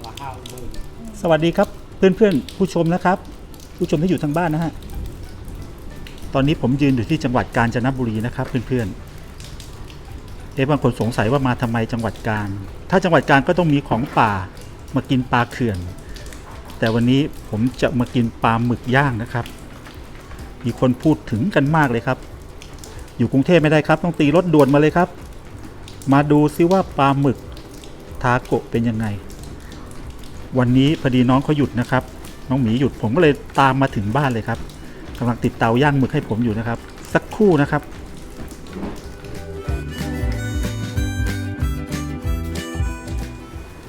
วันละห้าหมื่นสวัสดีครับเพื่อนๆผู้ชมนะครับ ผู้ชมที่อยู่ทางบ้านนะฮะตอนนี้ผมยืนอยู่ที่จังหวัดกาญจนบุรีนะครับเพื่อนๆเอ๊ะบางคนสงสัยว่ามาทำไมจังหวัดกาญถ้าจังหวัดกาญก็ต้องมีของป่ามากินปลาเขื่อน แต่วันนี้ผมจะมากินปลาหมึกย่างนะครับ มีคนพูดถึงกันมากเลยครับ อยู่กรุงเทพไม่ได้ครับ ต้องตีรถด่วนมาเลยครับ มาดูซิว่าปลาหมึกทาโกะเป็นยังไง วันนี้พอดีน้องเขาหยุดนะครับ น้องหมีหยุดผมก็เลยตามมาถึงบ้านเลยครับกำลังติดเตาย่างหมึกให้ผมอยู่นะครับ สักครู่นะครับ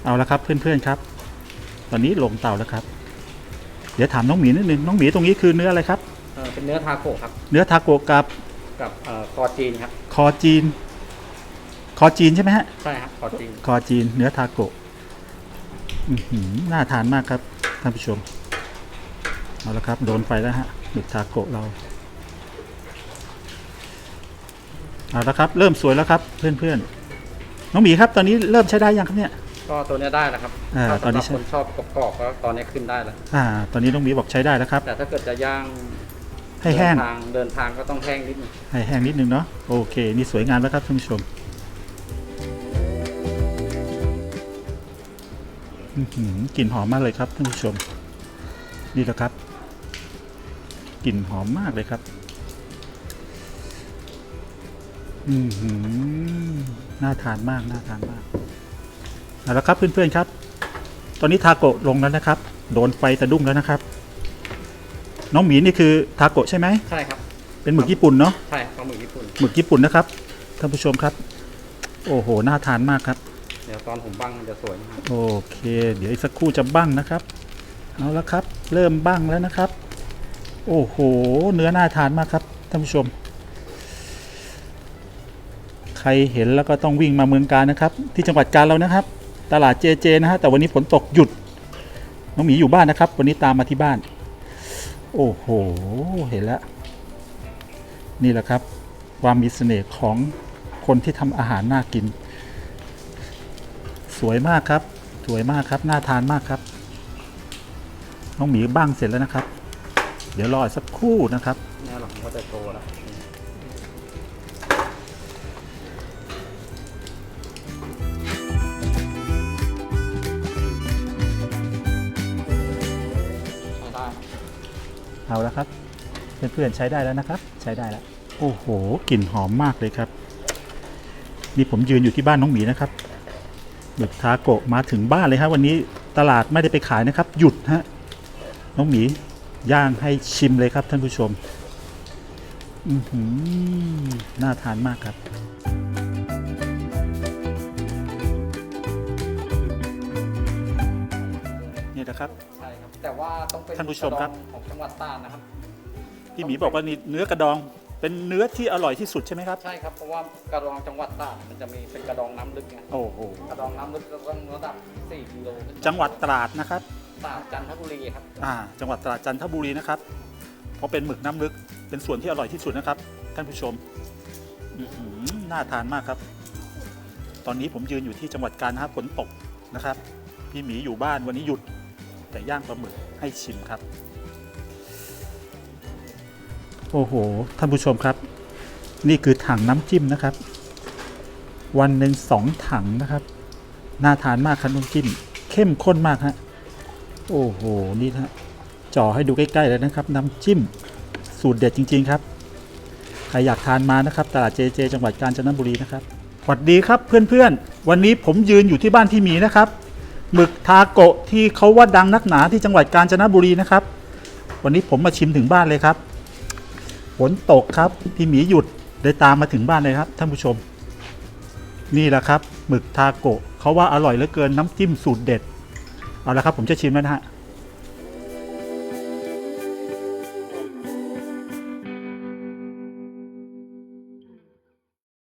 เอาละครับเพื่อนๆครับ ตอนนี้ลงเตาแล้วครับ เดี๋ยวถามน้องหมีนิดนึงน้องหมีตรงนี้คือเนื้ออะไรครับเอ่อเป็นเนื้อทาโกะครับ เนื้อทาโกะกับกับเอ่อคอจีนครับ คอจีน คอจีนใช่ไหมฮะใช่ครับคอจีน คอจีนเนื้อทาโกะอื้อหือ น่าทานมากครับท่านผู้ชม เอาละครับ โดนไฟแล้วฮะหมึกทาโกะเราเอาละครับ เริ่มสวยแล้วครับ เพื่อนๆ น้องหมีครับ ตอนนี้เริ่มใช้ได้ยังครับเนี่ย ก็ตัวเนี้ยได้แล้วครับอ่าถ้าตอนนี้สำหรับใช่คนชอบกรอบๆก็ตอนนี้ขึ้นได้แล้ว อ่า ตอนนี้น้องหมีบอกใช้ได้แล้วครับ แต่ถ้าเกิดจะย่างให้แห้ง เดินทางเดินทางก็ต้องแห้งนิดนึงให้แห้งนิดนึงเนาะโอเค นี่สวยงามแล้วครับท่านผู้ชม กลิ่นหอมมากเลยครับท่านผู้ชมนี่แหละครับกลิ่นหอมมากเลยครับ อือหือน่าทานมาก น่าทานมากเอาละครับเพื่อนๆครับ ตอนนี้ทาโกะลงแล้วนะครับ โดนไฟสะดุ้งแล้วนะครับ น้องหมีนี่คือทาโกะใช่ไหมใช่ครับ เป็นหมึกญี่ปุ่นเนาะ ใช่ปลาหมึกญี่ปุ่น หมึกญี่ปุ่นนะครับ ท่านผู้ชมครับ โอ้โห น่าทานมากครับ เดี๋ยวตอนผมบังมันจะสวยนะครับโอเค เดี๋ยวอีกสักครู่จะบ้างนะครับ เอาละครับ เริ่มบ้างแล้วนะครับ โอ้โห เนื้อน่าทานมากครับท่านผู้ชม ใครเห็นแล้วก็ต้องวิ่งมาเมืองการนะครับ ที่จังหวัดกาญเรานะครับ ตลาดเจเจนะฮะแต่วันนี้ฝนตกหยุดน้องหมีอยู่บ้านนะครับ วันนี้ตามมาที่บ้าน โอ้โห เห็นแล้วนี่แหละครับ ความมีเสน่ห์ของคนที่ทำอาหารน่ากิน สวยมากครับ สวยมากครับ น่าทานมากครับ น้องหมีบ้างเสร็จแล้วนะครับ เดี๋ยวรออีกสักครู่นะครับเนี่ยหรอกมันก็จะโตแล้วใช้ได้เอาแล้วครับ เพื่อนๆใช้ได้แล้วนะครับ ใช้ได้แล้ว โอ้โหกลิ่นหอมมากเลยครับ นี่ผมยืนอยู่ที่บ้านน้องหมีนะครับ หมึกทาโกะมาถึงบ้านเลยครับวันนี้ตลาดไม่ได้ไปขายนะครับ หยุดฮะน้องหมีย่างให้ชิมเลยครับท่านผู้ชมอือหือน่าทานมากครับนี่นะครับ ใช่ครับ แต่ว่าต้องเป็นท่านผู้ชมครับ กะดองของจังหวัดตราดนะครับ พี่หมีบอกว่านี่เนื้อกระดอง เป็นเนื้อที่อร่อยที่สุดใช่ไหมครับ ใช่ครับ เพราะว่ากระดองจังหวัดตราดมันจะมีเป็นกระดองน้ำลึกไงโอ้โห กระดองน้ำลึกก็ต้องระดับ4กิโลขึ้นไปจังหวัดตราดนะครับ ตราดจันทบุรีครับ อ่า จังหวัดตราดจันทบุรีนะครับ เพราะเป็นหมึกน้ำลึก เป็นส่วนที่อร่อยที่สุดนะครับ ท่านผู้ชมอื้อหือน่าทานมากครับ ตอนนี้ผมยืนอยู่ที่จังหวัดกาญนะครับฝนตกนะครับ พี่หมีอยู่บ้านวันนี้หยุด แต่ย่างปลาหมึกให้ชิมครับ โอ้โห ท่านผู้ชมครับ นี่คือถังน้ำจิ้มนะครับ วันหนึ่งสองถังนะครับ น่าทานมากครับน้ำจิ้ม เข้มข้นมากฮะ โอ้โห นี่ฮะจ่อให้ดูใกล้ๆเลยนะครับ น้ำจิ้ม สูตรเด็ดจริง ๆ ครับ ใครอยากทานมานะครับ ตลาดเจเจ จังหวัดกาญจนบุรีนะครับ สวัสดีครับเพื่อนๆ วันนี้ผมยืนอยู่ที่บ้านพี่มีนะครับ หมึกทาโกะที่เขาว่าดังนักหนาที่จังหวัดกาญจนบุรีนะครับ วันนี้ผมมาชิมถึงบ้านเลยครับ ฝนตกครับพี่หมีหยุดเลยตามมาถึงบ้านเลยครับ ท่านผู้ชม นี่แหละครับหมึกทาโกะเขาว่าอร่อยเหลือเกินน้ำจิ้มสูตรเด็ด เอาละครับผมจะชิมแล้วนะฮะ